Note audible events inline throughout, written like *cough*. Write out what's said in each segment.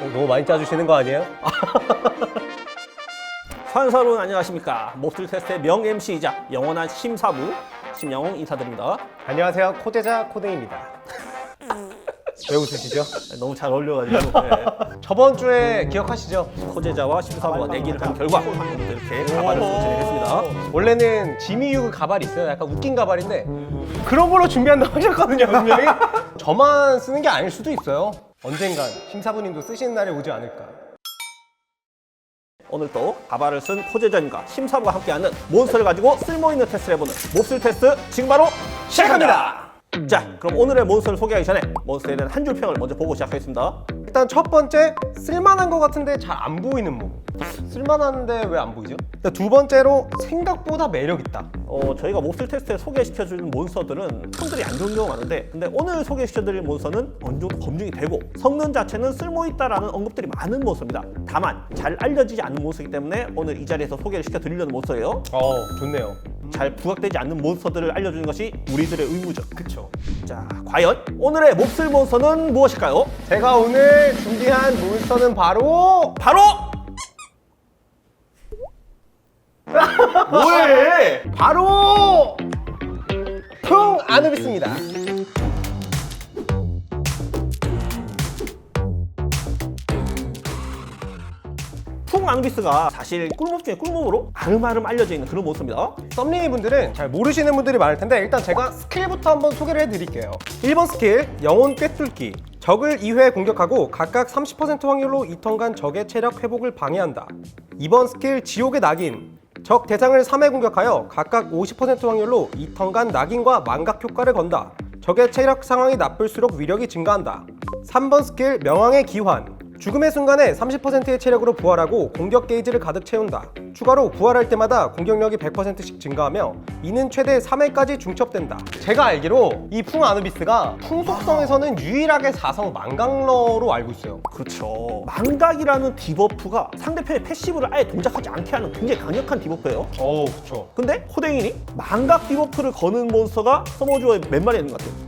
어, 너무 많이 짜주시는 거 아니에요? *laughs* 환사론 안녕하십니까 몹쓸 테스트의 명 MC이자 영원한 심사부 심영웅 인사드립니다 안녕하세요. 코제자 코데입니다. *laughs* 왜 웃으시죠? 너무 잘 어울려가지고 네. 저번 주에 기억하시죠? 코제자와 심사부가 내기를 한 결과 이렇게 가발을 진행했습니다 원래는 지미 유그 가발이 있어요. 약간 웃긴 가발인데 그런 걸로 준비한다고 하셨거든요, 분명히. *laughs* 저만 쓰는 게 아닐 수도 있어요. 언젠간 심사부님도 쓰시는 날이 오지 않을까. 오늘 또 가발을 쓴 코제자님과 심사부가 함께하는 몬스터를 가지고 쓸모있는 테스트를 해보는 몹쓸 테스트 지금 바로 시작합니다. 자 그럼 오늘의 몬스터를 소개하기 전에 몬스터에 대한 한 줄 평을 먼저 보고 시작하겠습니다 일단 첫 번째 쓸만한 것 같은데 잘 안 보이는 몸. 쓸만한데 왜 안 보이죠? 두 번째로 생각보다 매력 있다. 어, 저희가 몹쓸 테스트에 소개시켜주는 몬스터들은 성들이 안 좋은 경우가 많은데 근데 오늘 소개시켜드릴 몬스터는 어느 정도 검증이 되고 성능 자체는 쓸모있다라는 언급들이 많은 몬스터입니다 다만 잘 알려지지 않는 몬스터이기 때문에 오늘 이 자리에서 소개를 시켜드리려는 몬스터예요 어, 좋네요. 잘 부각되지 않는 몬스터들을 알려주는 것이 우리들의 의무죠 그쵸. 자 과연 오늘의 몹쓸 몬스터는 무엇일까요? 제가 오늘 준비한 몬스터는 바로 바로 *laughs* 뭐해? 바로 풍 아누비스입니다. 풍 앙비스가 사실 꿀몹 중에 꿀몹으로 아름아름 알려져 있는 그런 몬스터입니다 썸링이 분들은 잘 모르시는 분들이 많을 텐데 일단 제가 스킬부터 한번 소개를 해드릴게요. 1번 스킬 영혼 꿰뚫기. 적을 2회 공격하고 각각 30% 확률로 2턴간 적의 체력 회복을 방해한다. 2번 스킬 지옥의 낙인. 적 대상을 3회 공격하여 각각 50% 확률로 2턴간 낙인과 망각 효과를 건다. 적의 체력 상황이 나쁠수록 위력이 증가한다. 3번 스킬 명왕의 기환. 죽음의 순간에 30%의 체력으로 부활하고 공격 게이지를 가득 채운다. 추가로 부활할 때마다 공격력이 100%씩 증가하며 이는 최대 3회까지 중첩된다. 제가 알기로 이 풍 아누비스가 풍 속성에서는 유일하게 4성 망강러로 알고 있어요. 그렇죠 망각이라는 디버프가 상대편의 패시브를 아예 동작하지 않게 하는 굉장히 강력한 디버프예요 어, 그렇죠. 근데 호댕이니 망각 디버프를 거는 몬스터가 서머주어에 몇 마리 있는 것 같아요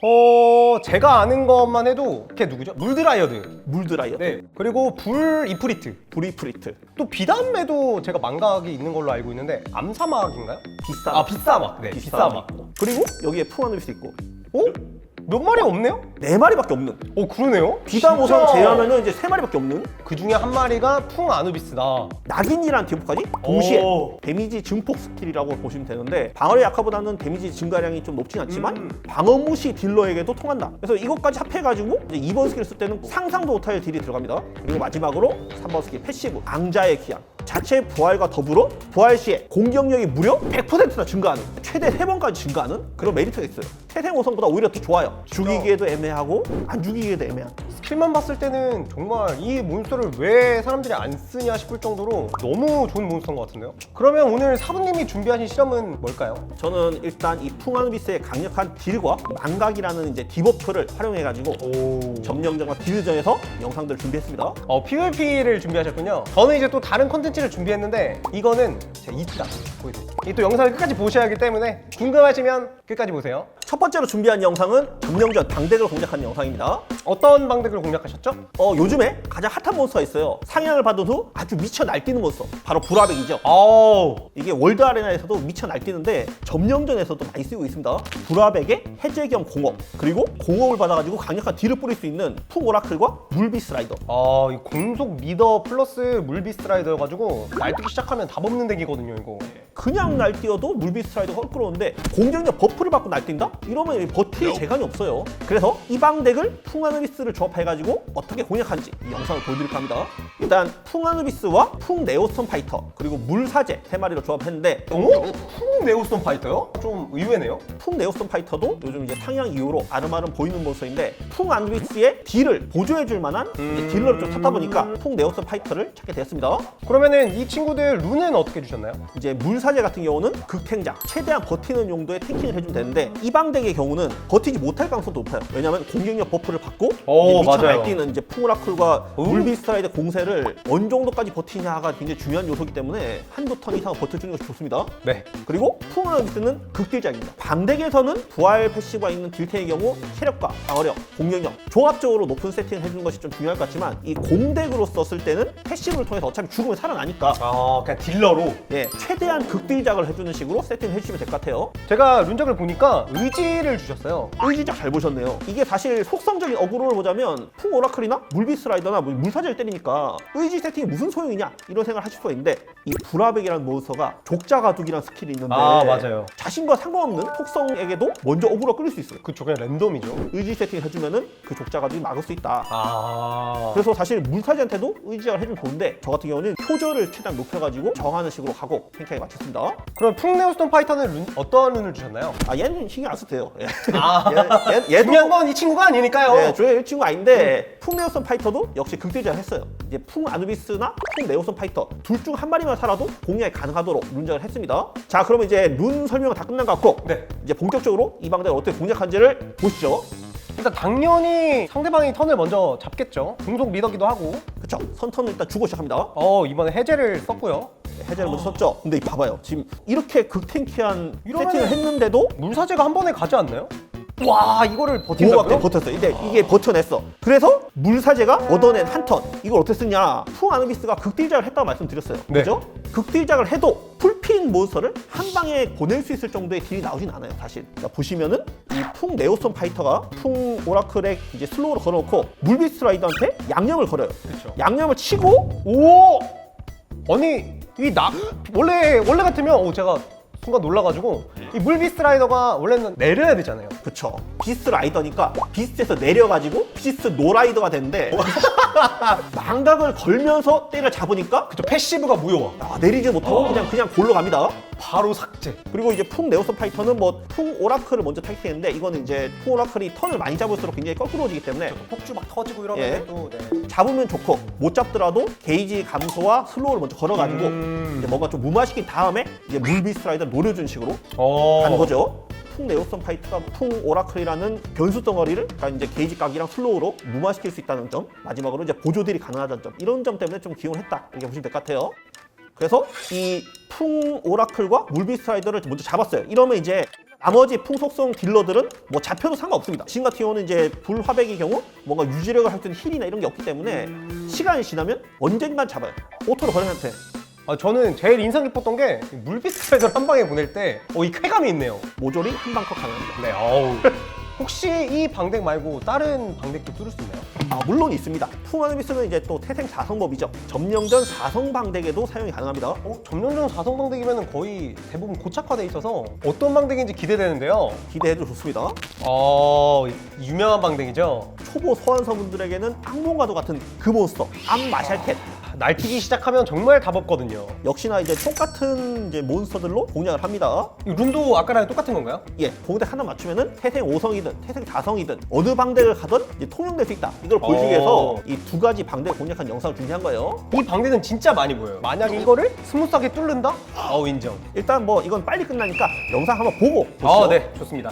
어, 제가 아는 것만 해도 걔 누구죠? 물드라이어드. 물드라이어 네. 그리고 불 이프리트. 브리프리트 또 비단매도 제가 망각이 있는 걸로 알고 있는데 암사막인가요? 비싸 아, 비싸막. 네, 비싸막. 그리고 여기에 풍하늘수 있고 어? 몇 마리 없네요? 네 마리밖에 없는 어 그러네요? 모성 제외하면은 이제 세 마리밖에 없는 그 중에 한 마리가 풍 아누비스다. 낙인이라는 디버프까지 동시에 오. 데미지 증폭 스킬이라고 보시면 되는데 방어력 약화보다는 데미지 증가량이 좀 높진 않지만 음. 방어 무시 딜러에게도 통한다 그래서 이것까지 합해가지고 이제 2번 스킬을 쓸 때는 상상도 못할 딜이 들어갑니다 그리고 마지막으로 3번 스킬 패시브 앙자의 기한 자체 부활과 더불어 부활 시에 공격력이 무려 100%나 증가하는 최대 3번까지 증가하는 그런 메리트가 있어요 태생 호성보다 오히려 더 좋아요 죽이기에도 애매하고 안 죽이기에도 애매한 스킬만 봤을 때는 정말 이 몬스터를 왜 사람들이 안 쓰냐 싶을 정도로 너무 좋은 몬스터인 것 같은데요? 그러면 오늘 사부님이 준비하신 실험은 뭘까요? 저는 일단 이 풍하누비스의 강력한 딜과 망각이라는 이제 디버프를 활용해가지고 오. 점령전과 딜전에서 영상들을 준비했습니다. 어, PVP를 준비하셨군요. 저는 이제 또 다른 컨텐츠 를 준비했는데 이거는 제가 이따 보여드릴게요. 이 또 영상을 끝까지 보셔야 하기 때문에 궁금하시면 끝까지 보세요. 첫 번째로 준비한 영상은 점령전 방덱을 공략하는 영상입니다. 어떤 방덱을 공략하셨죠? 어, 요즘에 가장 핫한 몬스터가 있어요. 상향을 받은 후 아주 미쳐 날뛰는 몬스터. 바로 불화백이죠. 아우 이게 월드 아레나에서도 미쳐 날뛰는데 점령전에서도 많이 쓰이고 있습니다. 불화백의 해제 겸 공업 그리고 공업을 받아가지고 강력한 딜을 뿌릴 수 있는 풍 오라클과 물비스 라이더. 아, 이 공속 미더 플러스 물비스트라이더여가지고 날뛰기 시작하면 답 없는 덱이거든요, 이거. 그냥 날뛰어도 물비스 라이더가 헐끄러운데 공격력 버프를 받고 날뛴다? 이러면 버틸 재간이 없어요. 그래서 이 방덱을 풍아누비스를 조합해가지고 어떻게 공략하는지 이 영상을 보여드릴까 합니다. 일단 풍아누비스와 풍 네오스톤 파이터 그리고 물사제 세 마리로 조합했는데 어? 풍 네오스톤 파이터요? 좀 의외네요. 풍 네오스톤 파이터도 요즘 이제 상향 이후로 아름아름 보이는 몬스터인데 풍 아누비스의 딜을 보조해줄 만한 이제 딜러를 좀 찾다 보니까 풍 네오스톤 파이터를 찾게 되었습니다. 그러면은 이 친구들 룬은 어떻게 주셨나요? 이제 물사제 같은 경우는 극탱장 최대한 버티는 용도의 탱킹을 해주면 되는데 이방 방덱의 경우는 버티지 못할 가능성도 높아요. 왜냐하면 공격력 버프를 받고 오, 미쳐 맞아요. 날뛰는 이제 풍오라클과 오. 물비스트라이드 공세를 어느 정도까지 버티냐가 굉장히 중요한 요소이기 때문에 한두 턴 이상 버텨주는 것이 좋습니다. 네. 그리고 풍어나비스는 극딜작입니다. 방덱에서는 부활 패시브가 있는 딜템의 경우 체력과 방어력, 공격력 조합적으로 높은 세팅을 해주는 것이 좀 중요할 것 같지만 이 공덱으로 썼을 때는 패시브를 통해서 어차피 죽으면 살아나니까 아 그냥 딜러로. 예, 최대한 극딜작을 해주는 식으로 세팅을 해주시면 될 것 같아요. 제가 룬적을 보니까 의지를 주셨어요. 의지작 잘 보셨네요. 이게 사실 속성적인 어그로를 보자면 풍 오라클이나 물비스 라이더나 뭐 물사제를 때리니까 의지 세팅이 무슨 소용이냐 이런 생각을 하실 수가 있는데 이 브라백이라는 몬스터가 족자가둑이라는 스킬이 있는데 아, 맞아요. 자신과 상관없는 속성에게도 먼저 어그로 끌릴 수 있어요. 그쵸 그냥 랜덤이죠. 의지 세팅 해주면은 그 족자가둑이 막을 수 있다. 아. 그래서 사실 물사제한테도 의지작을 해주면 좋은데 저 같은 경우는 표절을 최대한 높여가지고 정하는 식으로 가고 탱크에 맞췄습니다. 그럼 풍네오스톤 파이터는 룬, 어떤 룬을 주셨나요? 아 얘는 신경 안 써도 돼요. 예. 아. 얘, *laughs* 얘, 얘도 *laughs* 중요한 건 이 친구가 아니니까요. 네, 조의 친구 아닌데 풍네오선 파이터도 역시 극딜전을 했어요. 이제 풍 아누비스나 풍 네오선 파이터 둘 중 한 마리만 살아도 공략이 가능하도록 룬전을 했습니다. 자, 그러면 이제 룬 설명은 다 끝난 것 같고 네. 이제 본격적으로 이 방대를 어떻게 공략한지를 보시죠. 일단 당연히 상대방이 턴을 먼저 잡겠죠. 공속 리더기도 하고. 그쵸? 선턴은 일단 주고 시작합니다. 어 이번에 해제를 썼고요. 해제를 먼저 썼죠. 근데 이 봐봐요. 지금 이렇게 극탱키한 이러면은- 세팅을 했는데도 물사제가 한 번에 가지 않나요? 와 이거를 버틴다고요? 버텼어. 근데 이게 버텨냈어. 그래서 물사제가 얻어낸 한 턴. 이걸 어떻게 쓰냐? 풍 아누비스가 극딜작을 했다고 말씀드렸어요. 네. 그죠? 극딜작을 해도 풀핀 몬스터를 한 방에 보낼 수 있을 정도의 딜이 나오진 않아요, 사실. 자, 보시면은 이 풍 네오선 파이터가 풍 오라클에 이제 슬로우로 걸어놓고 물비스 라이더한테 양념을 걸어요. 그쵸. 양념을 치고 오 아니 이나 원래 원래 같으면 오 제가 순간 놀라가지고 이 물비스 라이더가 원래는 내려야 되잖아요. 그쵸. 비스트 라이더니까 비스트에서 내려가지고 비스트 노라이더가 됐는데 *laughs* *laughs* 망각을 걸면서 때려 잡으니까 그쵸 패시브가 무효화. 아, 내리지 못하고 그냥 그냥 골로 갑니다. 바로 삭제. 그리고 이제 풍 네오선 파이터는 뭐 풍 오라클을 먼저 탈퇴했는데 이거는 이제 풍 오라클이 턴을 많이 잡을수록 굉장히 거꾸로지기 때문에 폭주 막 터지고 이러면 예. 또 네. 잡으면 좋고 못 잡더라도 게이지 감소와 슬로우를 먼저 걸어가지고 음. 이제 뭔가 좀 무마시킨 다음에 이제 물비 스라이더를 노려준 식으로 어. 가는 거죠. 풍 네오선 파이트가 풍 오라클이라는 변수 덩어리를 그러니까 이제 게이지 각이랑 슬로우로 무마시킬 수 있다는 점 마지막으로 이제 보조들이 가능하다는 점 이런 점 때문에 좀 기용했다 이렇게 보시면 될 것 같아요. 그래서 이 풍 오라클과 물비스라이더를 먼저 잡았어요. 이러면 이제 나머지 풍속성 딜러들은 뭐 잡혀도 상관없습니다. 지금 같은 경우는 이제 불화백의 경우 뭔가 유지력을 할 수 있는 힐이나 이런 게 없기 때문에 시간이 지나면 언젠간 잡아요. 오토로 상태. 아, 저는 제일 인상 깊었던 게 물비스 라이더를 한 방에 보낼 때 어 이 쾌감이 있네요. 모조리 한방 컷 가능합니다. 네. 어우. 혹시 이 방덱 말고 다른 방덱도 뚫을 수 있나요? 아, 물론 있습니다. 풍화누비스는 이제 또 태생 4성법이죠. 점령전 4성 방덱에도 사용이 가능합니다. 어, 점령전 4성 방덱이면 거의 대부분 고착화돼 있어서 어떤 방덱인지 기대되는데요. 기대해도 좋습니다. 어, 유명한 방덱이죠. 초보 소환사분들에게는 악몽과도 같은 그 몬스터 암마샬캣 날뛰기 시작하면 정말 답 없거든요. 역시나 이제 똑같은 이제 몬스터들로 공략을 합니다. 이 룬도 아까랑 똑같은 건가요? 예, 공덱 하나 맞추면은 태생 5성이든 태생 4성이든 어느 방덱을 가든 이제 통용될 수 있다. 이걸 보여주기 어. 위해서 이두 가지 방덱 공략한 영상을 준비한 거예요. 이 방덱은 진짜 많이 보여요. 만약에 이거를 스무스하게 뚫는다? 아우 인정. 일단 뭐 이건 빨리 끝나니까 영상 한번 보고 보시죠. 아, 네, 좋습니다.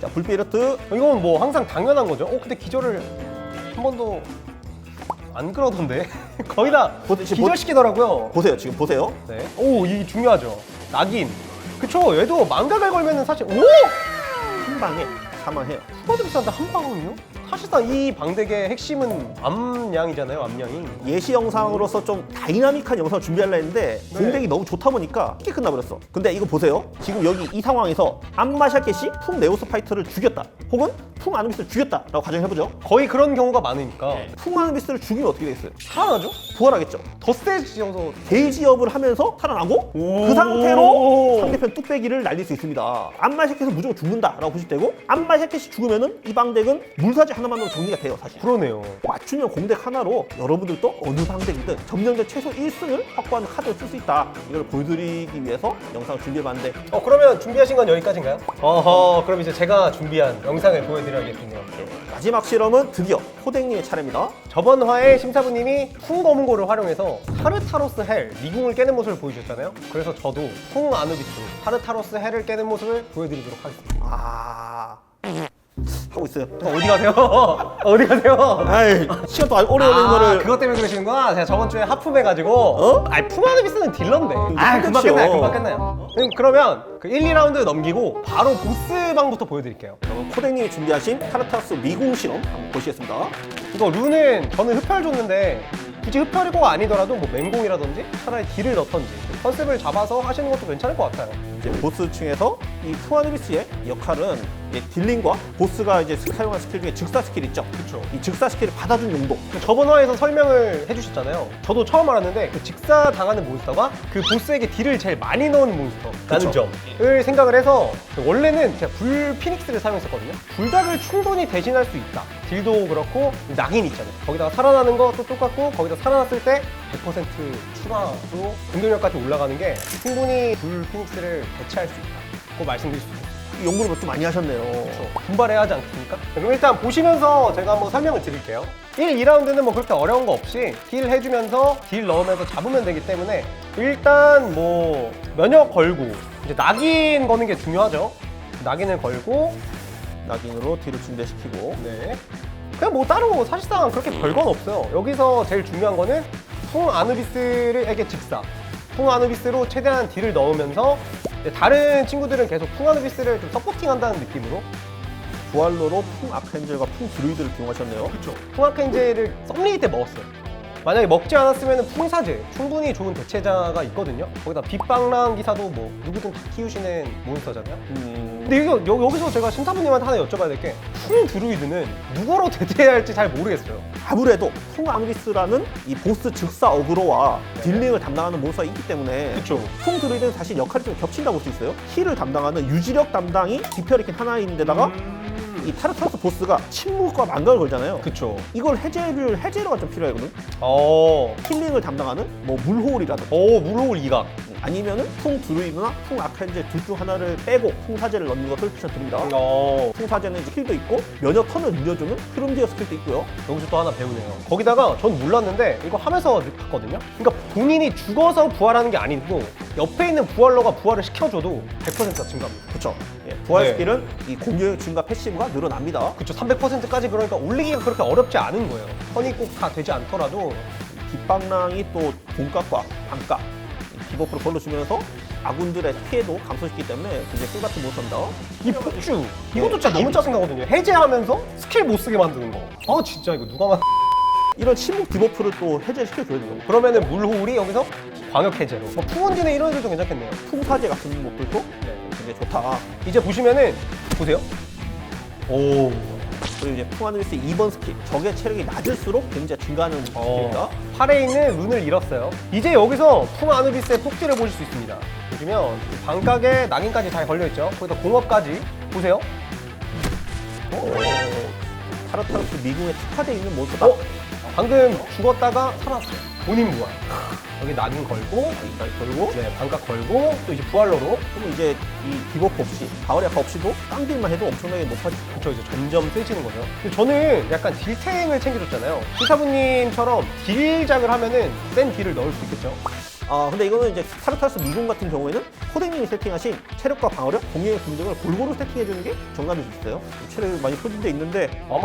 자, 불비르트 이건 뭐 항상 당연한 거죠. 어, 근데 기절을 한 번도 안 그러던데 *laughs* 거의 다 보세- 지금 기절시키더라고요. 보세요. 지금 보세요. 네. 오, 이 중요하죠. 낙인. 그쵸. 얘도 망각을 걸면은 사실 오! 한 방에 사망해요. 후바드 비싼데 한 방울요? 사실상 이 방덱의 핵심은 암양이잖아요. 암양이. 예시 영상으로서 좀 다이나믹한 영상을 준비하려 했는데 네. 공백이 너무 좋다 보니까 쉽게 끝나버렸어. 근데 이거 보세요. 지금 여기 이 상황에서 암마샤켓이 풍 네오스 파이터를 죽였다. 혹은 풍 아누비스를 죽였다 라고 가정해보죠. 거의 그런 경우가 많으니까 풍 아누비스를 죽이면 어떻게 되겠어요? 살아나죠? 부활하겠죠. 더 세지어서 게이지업을 하면서 살아나고 오. 그 상태로 상대편 뚝배기를 날릴 수 있습니다. 암마샤켓은 무조건 죽는다 라고 보실 때고 암마샤켓이 죽으면 은 이 방덱은 물사지 하나만으로 정리가 돼요 사실 그러네요. 맞춤형 공덱 하나로 여러분들도 어느 방덱이든 점령전 최소 1승을 확보하는 카드를 쓸 수 있다 이걸 보여드리기 위해서 영상을 준비해봤는데 어 그러면 준비하신 건 여기까지인가요? 어허 그럼 이제 제가 준비한 영상을 보여드려야겠군요. 마지막 실험은 드디어 호댕님의 차례입니다 저번 화에 심사부님이 풍검고를 활용해서 타르타로스 헬 미궁을 깨는 모습을 보여주셨잖아요. 그래서 저도 풍 아누비스 타르타로스 헬을 깨는 모습을 보여드리도록 하겠습니다. 아 하고 있어요 어, 어디 가세요? *laughs* 어디 가세요? 아이 시간 또 오래 걸리는 아, 거를 그것 때문에 그러시는구나. 제가 저번 주에 하품해가지고. 어? 아니, 풍아누비스는 딜러인데. 아, 금방. 끝나요. 금방 끝나요. 음, 그러면 그 1, 2라운드 넘기고 바로 보스방부터 보여드릴게요. 그러면 코댕님이 준비하신 타르타스 미궁 실험 한번 보시겠습니다 이거 룬은 저는 흡혈 줬는데 굳이 흡혈이고가 아니더라도 뭐 맹공이라든지 차라리 딜을 넣던지 컨셉을 잡아서 하시는 것도 괜찮을 것 같아요. 이제 보스층에서 이 투아누비스의 역할은 딜링과 보스가 이제 사용한 스킬 중에 즉사 스킬 있죠 그쵸. 이 즉사 스킬을 받아준 용도 그 저번 화에서 설명을 해주셨잖아요. 저도 처음 알았는데 그 직사 당하는 몬스터가 그 보스에게 딜을 제일 많이 넣은 몬스터라는 그쵸. 점을 생각을 해서 원래는 제가 불 피닉스를 사용했었거든요. 불닭을 충분히 대신할 수 있다. 딜도 그렇고 낙인 있잖아요. 거기다가 살아나는 것도 똑같고 거기다 살아났을 때 100% 추가로 공격력까지 올라가는 게 충분히 불 피닉스를 대체할 수 있다. 그거 말씀드릴 수 있어요. 이 연구를 또 많이 하셨네요 분발해야 하지 않습니까? 그럼 일단 보시면서 제가 한번 설명을 드릴게요. 1, 2라운드는 뭐 그렇게 어려운 거 없이 딜 해주면서 딜 넣으면서 잡으면 되기 때문에 일단 뭐 면역 걸고 이제 낙인 거는 게 중요하죠. 낙인을 걸고 낙인으로 딜을 준비시키고 네. 그냥 뭐 따로 사실상 그렇게 별건 없어요. 여기서 제일 중요한 거는 풍 아누비스에게 직사. 풍 아누비스로 최대한 딜을 넣으면서 다른 친구들은 계속 풍 아누비스를 좀 서포팅한다는 느낌으로 부활로로 풍 아크헨젤과 풍 드루이드를 기용하셨네요 그렇죠. 풍악행제를 썸리이 때 먹었어요. 만약에 먹지 않았으면 풍사제 충분히 좋은 대체자가 있거든요. 거기다 빗방랑 기사도 뭐 누구든 다 키우시는 몬스터잖아요. 음... 근데 이거 여, 여기서 제가 심사부님한테 하나 여쭤봐야 될 게 풍 드루이드는 누구로 대체해야 할지 잘 모르겠어요. 아무래도 풍 아누비스라는 이 보스 즉사 어그로와 딜링을 담당하는 몬스터가 있기 때문에 그렇죠. 풍 드루이드는 사실 역할이 좀 겹친다고 볼 수 있어요 힐을 담당하는 유지력 담당이 디페리킨 하나인데다가 음. 이 타르타스 보스가 침묵과 망각을 걸잖아요 그쵸. 이걸 해제를 해제로가 좀 필요하거든 어. 힐링을 담당하는 뭐 물호울이라든가 오 물로울 이각. 아니면은 풍 드루이드나 풍 아크헨젤 둘중 하나를 빼고 풍 사제를 넣는 것을 추천드립니다 어. 풍 사제는 이제 힐도 있고 면역 턴을 늘려주는 흐름제어 스킬도 있고요 여기서 또 하나 배우네요. 거기다가 전 몰랐는데 이거 하면서 봤거든요. 그러니까 본인이 죽어서 부활하는 게 아니고 옆에 있는 부활러가 부활을 시켜줘도 100%가 증가합니다. 그렇죠 예, 부활 네. 스킬은 이 공격 증가 패시브가 늘어납니다 그쵸 300%까지 그러니까 올리기가 그렇게 어렵지 않은 거예요. 턴이 꼭 다 되지 않더라도 뒷방랑이 또 공값과 반값 디버프를 걸러주면서 아군들의 피해도 감소시키기 때문에 굉장히 꿀같은 몬스터입니다 이 폭주 이것도 진짜 너무 짜증나거든요. 해제하면서 스킬 못 쓰게 만드는 거. 아 진짜 이거 누가 만 이런 침묵 디버프를 또 해제시켜줘야 돼요 그러면은 물호울이 여기서 광역 해제로. 뭐 푸원진의 이런 애들도 괜찮겠네요. 풍사제 같은 것들도 굉장히 좋다 이제 보시면은 보세요. 오. 그리고 이제 풍하늘스 2번 스킬 적의 체력이 낮을수록 굉장히 증가하는 스킬입니다 어, 팔에 있는 룬을 잃었어요. 이제 여기서 풍아누비스의 폭지를 보실 수 있습니다. 보시면 방각에 낙인까지 잘 걸려있죠. 거기다 공업까지 보세요. 어, 타르타르스 미궁에 특화되어 있는 몬스터다 어? 방금 죽었다가 살았어요. 본인 부활. 여기 낙인 걸고, 여기까지 걸고 네, 방각 걸고, 또 이제 부활러로. 그러면 이제 이 디버프 없이 가을의 아까 없이도 깡 딜만 해도 엄청나게 높아지죠 그쵸, 이제 점점 세지는 거죠. 근데 저는 약간 딜탱을 챙겨줬잖아요. 신사부님처럼 딜작을 하면은 센 딜을 넣을 수 있겠죠. 아 근데 이거는 이제 타르타르스 미궁 같은 경우에는 코데님이 세팅하신 체력과 방어력, 공격의 등등을 골고루 세팅해주는 게 정답일 수 있어요 체력이 많이 소진돼 있는데 아마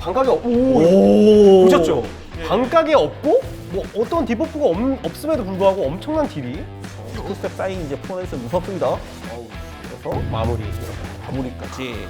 방각이 없... 오! 오 보셨죠? 방각이 없고 뭐 어떤 디버프가 없, 없음에도 불구하고 엄청난 딜이. 스텝 쌓인 이제 푸어네스 무섭습니다. 그래서 마무리 마무리까지.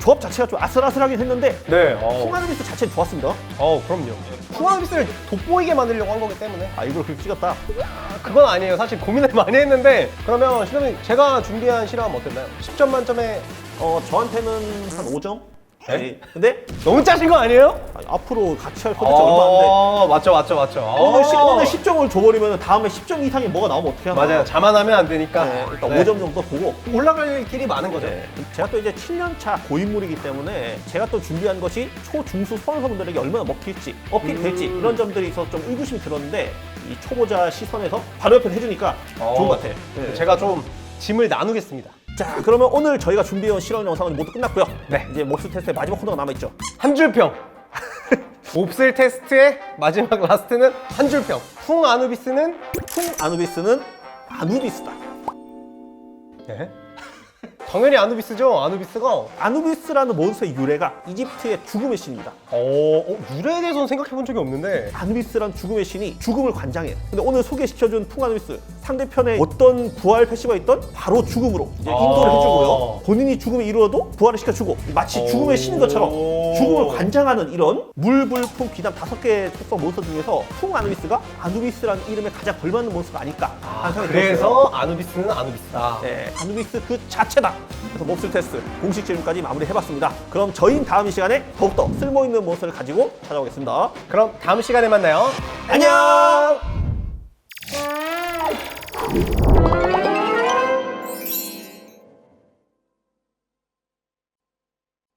조합 자체가 좀 아슬아슬하긴 했는데 네 어, 풍하늘비스 자체는 좋았습니다. 어 그럼요. 풍화비스를 돋보이게 만들려고 한 거기 때문에. 아 이걸 그렇게 찍었다? 아, 그건 아니에요. 사실 고민을 *laughs* 많이 했는데 그러면 실험이 제가 준비한 실험 어땠나요? 10점 만점에 어 저한테는 한 5점? 아니, 근데 너무 짜신 거 아니에요? 아니, 앞으로 같이 할 컨텐츠 얼마 안 돼. 어, 맞죠, 맞죠, 맞죠. 오늘, 시, 어. 오늘 10점을 줘버리면 다음에 10점 이상이 뭐가 나오면 어떻게 하나. 맞아요. 자만하면 안 되니까. 네, 일단 네. 5점 정도 보고. 올라갈 길이 많은 거죠. 네. 제가 또 이제 7년차 고인물이기 때문에 제가 또 준비한 것이 초, 중수 수험생분들에게 얼마나 먹힐지, 어필될지 음. 이런 점들이 있어서 좀 의구심이 들었는데 이 초보자 시선에서 바로 옆에 해주니까 좋은 것 같아요. 네. 제가 좀 짐을 나누겠습니다. 자, 그러면 오늘 저희가 준비해온 실험 영상은 모두 끝났고요. 네. 이제 몹쓸 테스트의 마지막 코너가 남아있죠. 한 줄평. *laughs* 몹쓸 테스트의 마지막 라스트는 한 줄평. 풍 아누비스는 풍 아누비스는 아누비스다. 네. 당연히 아누비스죠. 아누비스가 아누비스라는 몬스터의 유래가 이집트의 죽음의 신입니다. 어, 어 유래에 대해서는 생각해 본 적이 없는데 아누비스란 죽음의 신이 죽음을 관장해요. 근데 오늘 소개시켜준 풍아누비스 상대편에 어떤 부활 패시가 있던 바로 죽음으로 이제 인도를 아. 해주고요. 본인이 죽음이 이루어도 부활을 시켜주고 마치 죽음의 신인 것처럼 오. 죽음을 관장하는 이런 물불풍 비단 다섯 개의 특성 몬스터 중에서 풍아누비스가 아누비스라는 이름에 가장 걸맞는 몬스터가 아닐까 하는 생각이 들었어요. 그래서 아누비스는 아누비스다. 네, 아누비스 그 자체다. 그래서 몹쓸 테스트 공식 질문까지 마무리해봤습니다. 그럼 저희는 다음 이 시간에 더욱더 쓸모있는 몬스터를 가지고 찾아오겠습니다. 그럼 다음 시간에 만나요. 안녕!